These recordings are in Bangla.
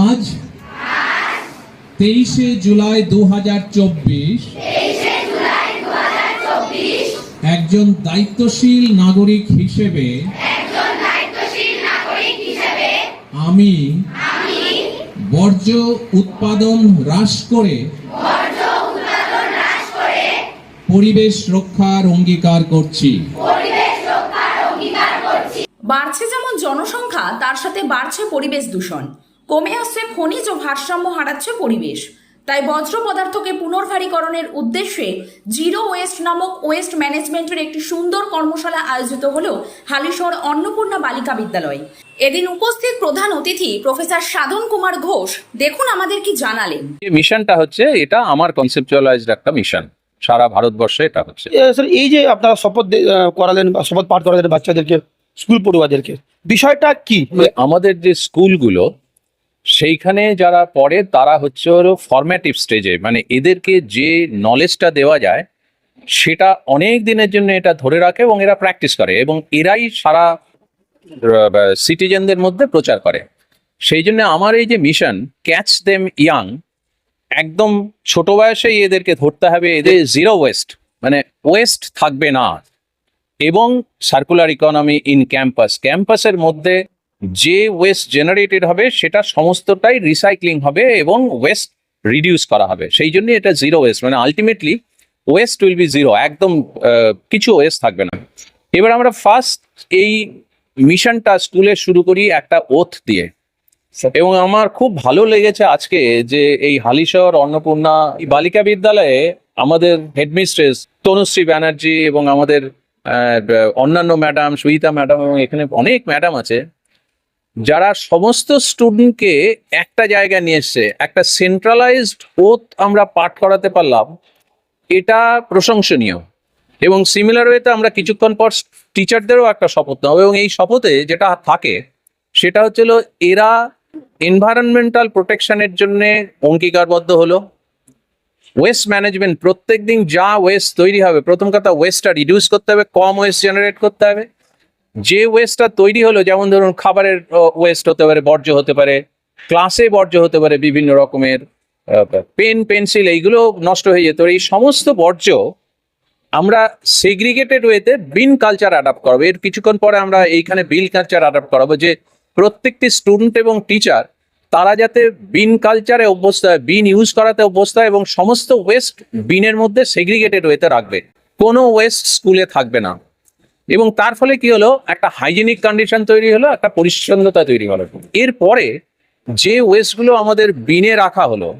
আজ তেইশে জুলাই দু হাজার চব্বিশ একজন দায়িত্বশীল নাগরিক হিসেবে আমি বর্জ্য উৎপাদন হ্রাস করে পরিবেশ রক্ষার অঙ্গীকার করছি। বাড়ছে যেমন জনসংখ্যা তার সাথে বাড়ছে পরিবেশ দূষণ। কমে আসছে খনিজ ও ভারসাম্য হারাচ্ছে পরিবেশ। তাই বজ্র পদার্থকে পুনর্ভারীকরণের উদ্দেশ্যে জিরো ওয়েস্ট নামক ওয়েস্ট ম্যানেজমেন্টের একটি সুন্দর কর্মশালা আয়োজিত হল হালিশহর অন্নপূর্ণা বালিকা বিদ্যালয়। এদিন উপস্থিত প্রধান অতিথি প্রফেসর সাধন কুমার ঘোষ। দেখুন আমাদের কি জানালেন। যে মিশনটা হচ্ছে এটা আমার কনসেপচুয়ালাইজড একটা মিশন। সারা ভারতবর্ষে এটা হচ্ছে। স্যার এই যে আপনারা শপথ করালেন বা শপথ পাঠ করালেন বাচ্চাদেরকে স্কুল পড়ুয়াদেরকে বিষয়টা কি? আমাদের যে স্কুলগুলো সেইখানে যারা পড়ে তারা হচ্ছে হলো ফরম্যাটিভ স্টেজে মানে এদেরকে যে নলেজটা দেওয়া যায় সেটা অনেক দিনের জন্য এটা ধরে রাখে এবং এরা প্র্যাকটিস করে এবং এরাই সারা সিটিজেনদের মধ্যে প্রচার করে। সেই জন্য আমার এই যে মিশন ক্যাচ দেম ইয়াং একদম ছোট বয়সেই এদেরকে ধরতে হবে, এদের জিরো ওয়েস্ট মানে ওয়েস্ট থাকবে না। এবং সার্কুলার ইকোনমি ইন ক্যাম্পাস ক্যাম্পাসের মধ্যে যে ওয়েস্ট জেনারেটেড হবে, সেটা সমস্তটাই রিসাইক্লিং হবে এবং ওয়েস্ট রিডিউস করা হবে। সেই জন্য এটা জিরো ওয়েস্ট মানে ultimately waste will be zero একদম কিছু ওয়েস্ট থাকবে না। এবার আমরা ফার্স্ট এই মিশনটা স্কুলে শুরু করি একটা ওথ দিয়ে। এবং আমার খুব ভালো লেগেছে আজকে যে এই হালিশহর অন্নপূর্ণা বালিকা বিদ্যালয়ে আমাদের হেডমিস্ট্রেস তনুশ্রী ব্যানার্জি এবং আমাদের অন্যান্য ম্যাডাম, সুহিতা ম্যাডাম এবং এখানে অনেক ম্যাডাম আছে, যারা সমস্ত স্টুডেন্টকে একটা জায়গায় নিয়ে এসছে, একটা সেন্ট্রালাইজড ওথ আমরা পাঠ করাতে পারলাম, এটা প্রশংসনীয়। এবং সিমিলার ওয়েতে আমরা কিছুক্ষণ পর টিচারদেরও একটা শপথ নেব এবং এই শপথে যেটা থাকে, সেটা হচ্ছিল এরা এনভায়রনমেন্টাল প্রোটেকশনের জন্য অঙ্গীকারবদ্ধ হলো। ওয়েস্ট ম্যানেজমেন্ট প্রত্যেক দিন যা ওয়েস্ট তৈরি হবে, প্রথম কথা ওয়েস্টটা রিডিউস করতে হবে, কম ওয়েস্ট জেনারেট করতে হবে। যে ওয়েস্টটা তৈরি হলো, যেমন ধরুন খাবারের ওয়েস্ট হতে পারে, বর্জ্য হতে পারে ক্লাসে বর্জ্য হতে পারে, বিভিন্ন রকমের পেন পেন্সিল এইগুলো নষ্ট হয়ে যেত এই সমস্ত বর্জ্য আমরা সেগ্রিগেটেড ওয়েতে বিন কালচার অ্যাডাপ্ট করাবো। এর কিছুক্ষণ পরে আমরা এইখানে বিল কালচার অ্যাডাপ্ট করাবো যে প্রত্যেকটি স্টুডেন্ট এবং টিচার তারা যাতে বিন কালচারে অভ্যস্ত হয় বিন ইউজ করাতে অভ্যস্ত হয় এবং সমস্ত ওয়েস্ট বিনের মধ্যে সেগ্রিগেটেড ওয়েতে রাখবে। কোনো ওয়েস্ট স্কুলে থাকবে না। এবং তার ফলে কি হলো? একটা হাইজেনিক কন্ডিশন তৈরি হলো, একটা পরিচ্ছন্নতা তৈরি হলো। এরপরে যে ওয়েস্টগুলো আমাদের বিনে রাখা হলো,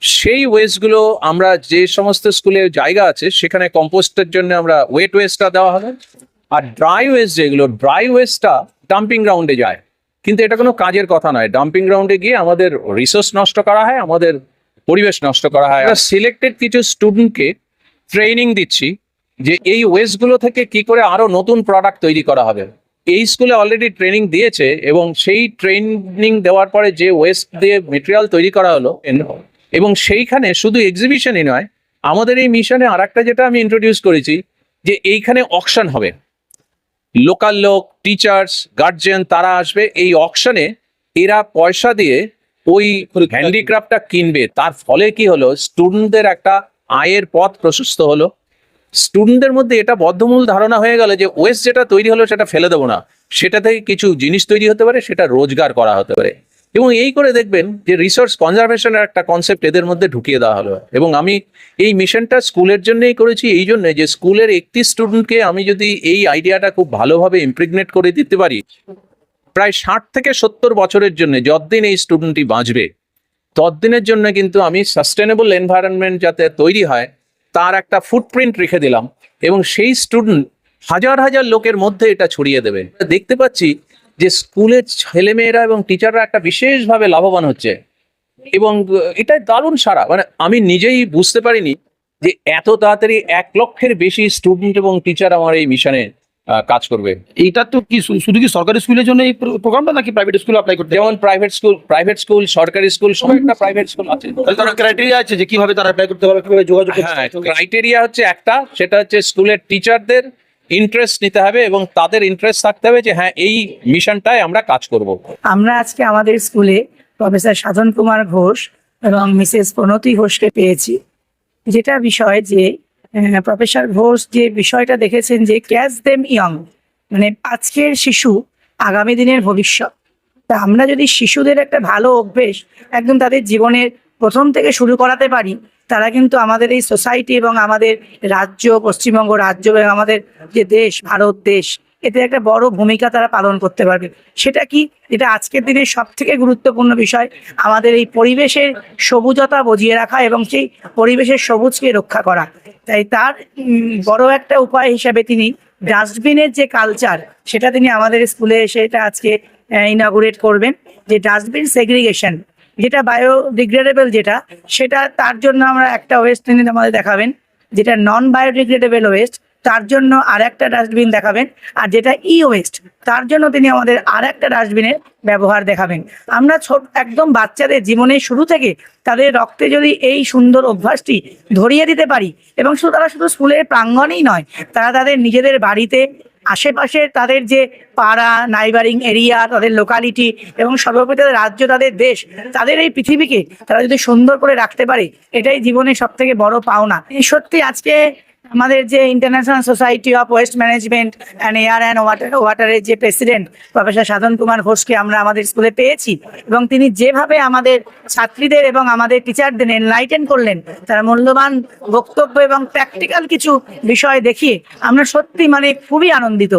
সেই ওয়েস্টগুলো আমরা যে সমস্ত স্কুলে জায়গা আছে, সেখানে কম্পোস্টের জন্য আমরা ওয়েট ওয়েস্টটা দেওয়া হবে। আর ড্রাই ওয়েস্ট যেগুলো ড্রাই ওয়েস্টটা ডাম্পিং গ্রাউন্ডে যায়। কিন্তু এটা কোনো কাজের কথা নয়। ডাম্পিং গ্রাউন্ডে গিয়ে আমাদের রিসোর্স নষ্ট করা হয়, আমাদের পরিবেশ নষ্ট করা হয়। আমরা সিলেক্টেড কিছু স্টুডেন্টকে ট্রেনিং দিচ্ছি যে এই ওয়েস্টগুলো থেকে কি করে আরও নতুন প্রোডাক্ট তৈরি করা হবে। এই স্কুলে অলরেডি ট্রেনিং দিয়েছে এবং সেই ট্রেনিং দেওয়ার পরে যে ওয়েস্ট দিয়ে মেটেরিয়াল তৈরি করা হলো, এবং সেইখানে শুধু এক্সিবিশনই নয়, আমাদের এই মিশনে আর যেটা আমি ইন্ট্রোডিউস করেছি যে এইখানে অকশন হবে। লোকাল লোক টিচার্স গার্জিয়ান তারা আসবে। এই অকশনে এরা পয়সা দিয়ে ওই হ্যান্ডিক্রাফটটা কিনবে। তার ফলে কি হলো? স্টুডেন্টদের একটা আয়ের পথ প্রশস্ত হলো। স্টুডেন্টদের মধ্যে এটা বদ্ধমূল ধারণা হয়ে গেল যে ওয়েস্ট যেটা তৈরি হলো সেটা ফেলে দেবো না। সেটা থেকে কিছু জিনিস তৈরি হতে পারে, সেটা রোজগার করা হতে পারে। এবং এই করে দেখবেন যে রিসোর্স কনজারভেশনের একটা কনসেপ্ট এদের মধ্যে ঢুকিয়ে দেওয়া হলো। এবং আমি এই মিশনটা স্কুলের জন্যই করেছি, এই জন্য যে স্কুলের একটি স্টুডেন্টকে আমি যদি এই আইডিয়াটা খুব ভালোভাবে ইমপ্রিগনেট করে দিতে পারি, প্রায় ষাট থেকে সত্তর বছরের জন্য যতদিন এই স্টুডেন্টটি বাঁচবে, ততদিনের জন্য কিন্তু আমি সাস্টেনেবল এনভায়রনমেন্ট যাতে তৈরি হয়, তার একটা ফুটপ্রিন্ট রেখে দিলাম এবং সেই স্টুডেন্ট হাজার হাজার লোকের মধ্যে এটা ছড়িয়ে দেবে। দেখতে পাচ্ছি যে স্কুলের ছেলেমেয়েরা এবং টিচাররা একটা বিশেষভাবে লাভবান হচ্ছে। এবং এটা দারুণ সারা মানে আমি নিজেই বুঝতে পারিনি যে এত তাড়াতাড়ি এক লক্ষের বেশি স্টুডেন্ট এবং টিচার আমার এই মিশনে কাজ করবে। এইটা তো কি শুধু কি সরকারি স্কুলের জন্য এই প্রোগ্রামটা নাকি প্রাইভেট স্কুলে অ্যাপ্লাই করতে যেমন প্রাইভেট স্কুল প্রাইভেট স্কুল সরকারি স্কুল সব একটা প্রাইভেট স্কুল আছে। তাহলে তার ক্রাইটেরিয়া আছে যে কীভাবে তারা অ্যাপ্লাই করতে পারবে কীভাবে যোগাযোগ করতে হ্যাঁ? ক্রাইটেরিয়া হচ্ছে একটা সেটা হচ্ছে স্কুলের টিচারদের ইন্টারেস্ট নিতে হবে এবং তাদের ইন্টারেস্ট থাকতে হবে যে হ্যাঁ এই মিশনটায় আমরা কাজ করব। আমরা আজকে আমাদের স্কুলে প্রফেসর সাধন কুমার ঘোষ এবং মিসেস প্রণতি ঘোষকে পেয়েছি। যেটা বিষয় যে প্রফেসর ঘোষ যে বিষয়টা দেখেছেন যে ক্যাচ দেম ইয়ং মানে আজকের শিশু আগামী দিনের ভবিষ্যৎ। তা আমরা যদি শিশুদের একটা ভালো অভ্যেস, একদম তাদের জীবনের প্রথম থেকে শুরু করাতে পারি, তারা কিন্তু আমাদের এই সোসাইটি এবং আমাদের রাজ্য, পশ্চিমবঙ্গ রাজ্য এবং আমাদের যে দেশ, ভারত দেশ, এতে একটা বড় ভূমিকা তারা পালন করতে পারবে। সেটা কি? এটা আজকের দিনের সব থেকে গুরুত্বপূর্ণ বিষয়। আমাদের এই পরিবেশের সবুজতা বজিয়ে রাখা এবং সেই পরিবেশের সবুজকে রক্ষা করা। তাই তার বড় একটা উপায় হিসাবে তিনি ডাস্টবিনের যে কালচার সেটা তিনি আমাদের স্কুলে এসে এটা আজকে ইনাগুরেট করবেন, যে ডাস্টবিন সেগ্রিগেশন যেটা বায়োডিগ্রেডেবল যেটা, সেটা তার জন্য আমরা একটা ওয়েস্ট তিনি আমাদের দেখাবেন, যেটা নন বায়োডিগ্রেডেবল ওয়েস্ট তার জন্য আর একটা ডাস্টবিন দেখাবেন, আর যেটা ই ওয়েস্ট তার জন্য তিনি আমাদের আর একটা ডাস্টবিনের ব্যবহার দেখাবেন। আমরা ছোট, একদম বাচ্চাদের জীবনের শুরু থেকে তাদের রক্তে যদি এই সুন্দর অভ্যাসটি ধরিয়ে দিতে পারি, এবং শুধু তারা শুধু স্কুলের প্রাঙ্গণেই নয়, তারা তাদের নিজেদের বাড়িতে আশেপাশে তাদের যে পাড়া, নাইবারিং এরিয়া, তাদের লোকালিটি এবং সর্বোপরি তাদের রাজ্য, তাদের দেশ, তাদের এই পৃথিবীকে তারা যদি সুন্দর করে রাখতে পারে, এটাই জীবনের সব থেকে বড় পাওনা। এই সত্যি আজকে আমাদের যে international society of waste management and air and water ওয়াটারের যে প্রেসিডেন্ট প্রফেসর সাধন কুমার ঘোষকে আমরা আমাদের স্কুলে পেয়েছি এবং তিনি যেভাবে আমাদের ছাত্রীদের এবং আমাদের টিচারদের এনলাইটেন করলেন, তার মূল্যবান বক্তব্য এবং প্র্যাকটিক্যাল কিছু বিষয় দেখিয়ে আমরা সত্যি মানে খুবই আনন্দিত।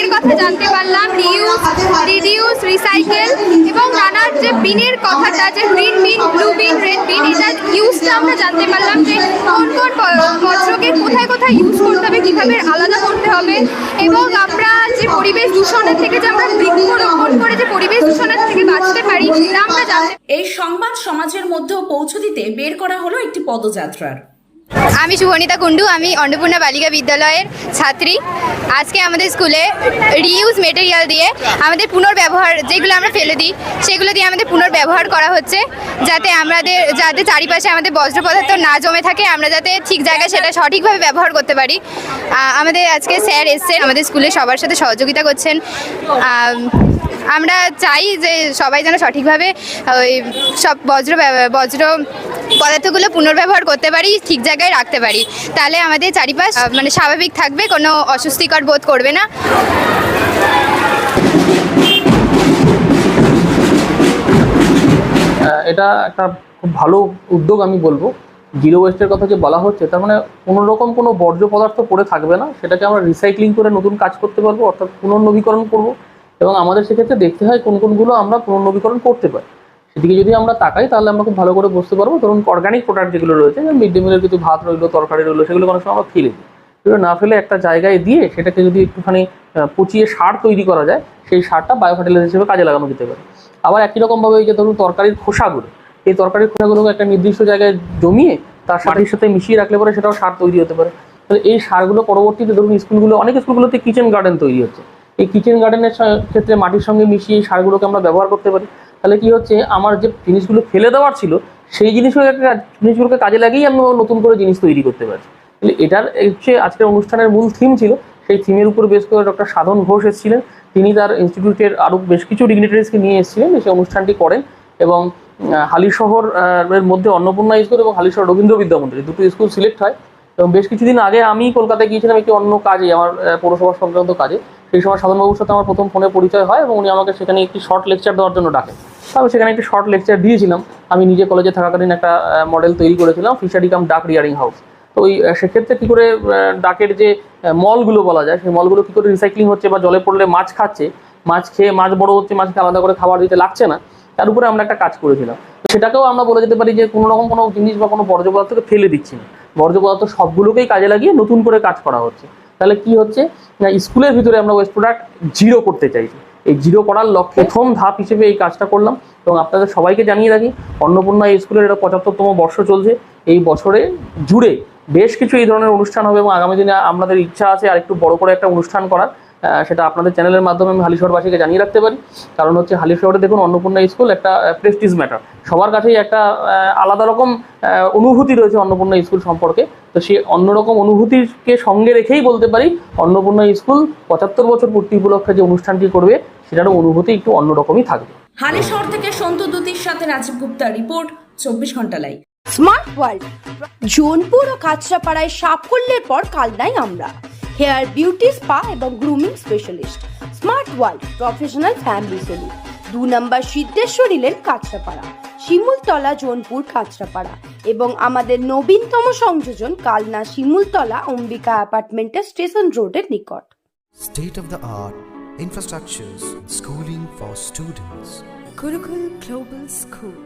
এর কথা জানতে পারলাম রিউজ রিডিউস রিসাইকেল এবং নানার যে বিনের কথাটা, যে green bin blue bin red bin এটার ইউজটা আমরা জানতে পারলাম যে কোন কোন বজ্রকে কোথায় কোথায় ইউজ করতে হবে, কীভাবে আলাদা করতে হবে এবং আমরা যে পরিবেশ দূষণের থেকে যে আমরা বৃক্ষরোপণ করে যে পরিবেশ দূষণের থেকে বাঁচতে পারি, সেটা আমরা জানতে এই সংবাদ সমাজের মধ্যেও পৌঁছে দিতে বের করা হলো একটি পদযাত্রার। আমি শুভনিতা কুণ্ডু, আমি অন্নপূর্ণা বালিকা বিদ্যালয়ের ছাত্রী। আজকে আমাদের স্কুলে রিউজ মেটেরিয়াল দিয়ে আমাদের পুনর্ব্যবহার যেগুলো আমরা ফেলে দিই, সেগুলো দিয়ে আমাদের পুনর্ব্যবহার করা হচ্ছে, যাতে আমাদের, যাতে চারিপাশে আমাদের বজ্র পদার্থ না জমে থাকে, আমরা যাতে ঠিক জায়গায় সেটা সঠিকভাবে ব্যবহার করতে পারি। আমাদের আজকে স্যার এসছেন, আমাদের স্কুলে সবার সাথে সহযোগিতা করছেন। আমরা চাই যে সবাই যেন সঠিকভাবে ওই সব বজ্র বজ্র পদার্থগুলো পুনর্ব্যবহার করতে পারি, ঠিক জায়গায় রাখতে পারি। তাহলে আমাদের চারিপাশ মানে স্বাভাবিক থাকবে, কোনো অস্বস্তিকর বোধ করবে না। এটা একটা খুব ভালো উদ্যোগ আমি বলব। জিরো ওয়েস্টের কথা যে বলা হচ্ছে, তার মানে কোনো রকম কোনো বর্জ্য পদার্থ পড়ে থাকবে না, সেটাকে আমরা রিসাইক্লিং করে নতুন কাজ করতে পারব, অর্থাৎ পুনর্নবীকরণ করব। এবং আমাদের সেক্ষেত্রে দেখতে হয় কোন কোনগুলো আমরা পুনর্নবীকরণ করতে পারি। সেদিকে যদি আমরা তাকাই তাহলে আমরা খুব ভালো করে বুঝতে পারব ধরুন অর্গানিক প্রোডাক্ট যেগুলো রয়েছে মিড ডে মিলের কিছু ভাত রইল তরকারি রইল সেগুলো অনেক সময় আমরা ফেলে দিই। সেগুলো না ফেলে একটা জায়গায় দিয়ে সেটাকে যদি একটুখানি পচিয়ে সার তৈরি করা যায় সেই সারটা বায়ো ফার্টিলাইজার হিসেবে কাজে লাগানো যেতে পারে। আবার একই রকমভাবে এই যে ধরুন তরকারির খোসাগুলো এই তরকারির খোসাগুলোকে একটা নির্দিষ্ট জায়গায় জমিয়ে তার মাটির সাথে মিশিয়ে রাখলে পরে সেটাও সার তৈরি হতে পারে। তাহলে এই সারগুলো পরবর্তীতে ধরুন স্কুলগুলো অনেক স্কুলগুলোতে কিচেন গার্ডেন তৈরি হচ্ছে। এই কিচেন গার্ডেনের ক্ষেত্রে মাটির সঙ্গে মিশিয়ে এই সারগুলোকে আমরা ব্যবহার করতে পারি। তাহলে কি হচ্ছে? আমার যে জিনিসগুলো ফেলে দেওয়ার ছিল, সেই জিনিসগুলোকে জিনিসগুলোকে কাজে লাগিয়েই আমি নতুন করে জিনিস তৈরি করতে পারছি। তাহলে এটার হচ্ছে আজকের অনুষ্ঠানের মূল থিম ছিল। সেই থিমের উপর বেশ করে ডক্টর সাধন ঘোষ এসেছিলেন। তিনি তার ইনস্টিটিউটের আরও বেশ কিছু ডিগনিটারিজকে নিয়ে এসেছিলেন। সেই অনুষ্ঠানটি করেন এবং হালিশহর এর মধ্যে অন্নপূর্ণা স্কুল এবং হালিশহর রবীন্দ্র বিদ্যা মন্দির দুটো স্কুল সিলেক্ট হয়। এবং বেশ কিছুদিন আগে আমি কলকাতায় গিয়েছিলাম একটি অন্য কাজে, আমার পৌরসভা সংক্রান্ত কাজে। সেই সময় সাধনবাবুর সাথে আমার প্রথম ফোনে পরিচয় হয় এবং উনি আমাকে সেখানে একটি শর্ট লেকচার দেওয়ার জন্য ডাকে। আমি সেখানে একটি শর্ট লেকচার দিয়েছিলাম। আমি নিজে কলেজে থাকাকালীন একটা মডেল তৈরি করেছিলাম ফিশারি কাম ডাক রিয়ারিং হাউস তো ওই সেক্ষেত্রে কী করে ডাকের যে মলগুলো বলা যায়, সেই মলগুলো কী করে রিসাইক্লিং হচ্ছে বা জলে পড়লে মাছ খাচ্ছে, মাছ খেয়ে মাছ বড় হচ্ছে, মাছকে আলাদা করে খাবার দিতে লাগছে না, তার উপরে আমরা একটা কাজ করেছিলাম। সেটাকেও আমরা বলে যেতে পারি যে, কোনো রকম কোনো জিনিস বা কোনো বর্জ্য পদার্থকে ফেলে দিচ্ছি না। বর্জ্য পদার্থ সবগুলোকেই কাজে লাগিয়ে নতুন করে কাজ করা হচ্ছে। তাহলে কি হচ্ছে? না, স্কুলের ভিতরে আমরা ওয়েস্ট প্রোডাক্ট জিরো করতে চাইছি এই জিরো করার লক্ষ্যে প্রথম ধাপ হিসেবে এই কাজটা করলাম এবং আপনাদের সবাইকে জানিয়ে রাখি, অন্নপূর্ণা এই স্কুলের এটা পঁচাত্তরতম বর্ষ চলছে। এই বছরে জুড়ে বেশ কিছু এই ধরনের অনুষ্ঠান হবে এবং আগামী দিনে আপনাদের ইচ্ছা আছে আর একটু বড় করে একটা অনুষ্ঠান করার। সেটা আপনাদের চ্যানেলের মাধ্যমে আমি হালিশহরবাসীকে জানিয়ে রাখতে পারি। কারণ হচ্ছে হালিশহরে দেখুন অন্নপূর্ণা স্কুল একটা প্রেস্টিজ ম্যাটার সবার কাছেই একটা আলাদা রকম আহ, অনুভূতি রয়েছে অন্নপূর্ণা স্কুল সম্পর্কে। তো সেই অন্যরকম অনুভূতিকে সঙ্গে রেখেই বলতে পারি অন্নপূর্ণা স্কুল পঁচাত্তর বছর পূর্তি উপলক্ষে যে অনুষ্ঠানটি করবে সেটারও অনুভূতি একটু অন্যরকমই থাকবে। হালিশহর থেকে সন্তু দুতির সাথে রাজীব গুপ্তা রিপোর্ট চব্বিশ ঘণ্টা লাইভ স্মার্ট ওয়ার্ল্ড জোনপুর ও কাঁচরাপাড়ায় সাফল্যের পর কালনাই আমরা। হেয়ার বিউটি স্পা এবং grooming specialist. Smart world professional family salon. দু নম্বর সিদ্ধেশ্বরী লেন কাঁচরাপাড়া। শিমুলতলা জোনপুর কাঁচরাপাড়া। এবং আমাদের নবীনতম সংযোজন কালনা শিমুলতলা অম্বিকা অ্যাপার্টমেন্টের স্টেশন রোডের নিকট। State of the art infrastructures, schooling for students. Gurukul global school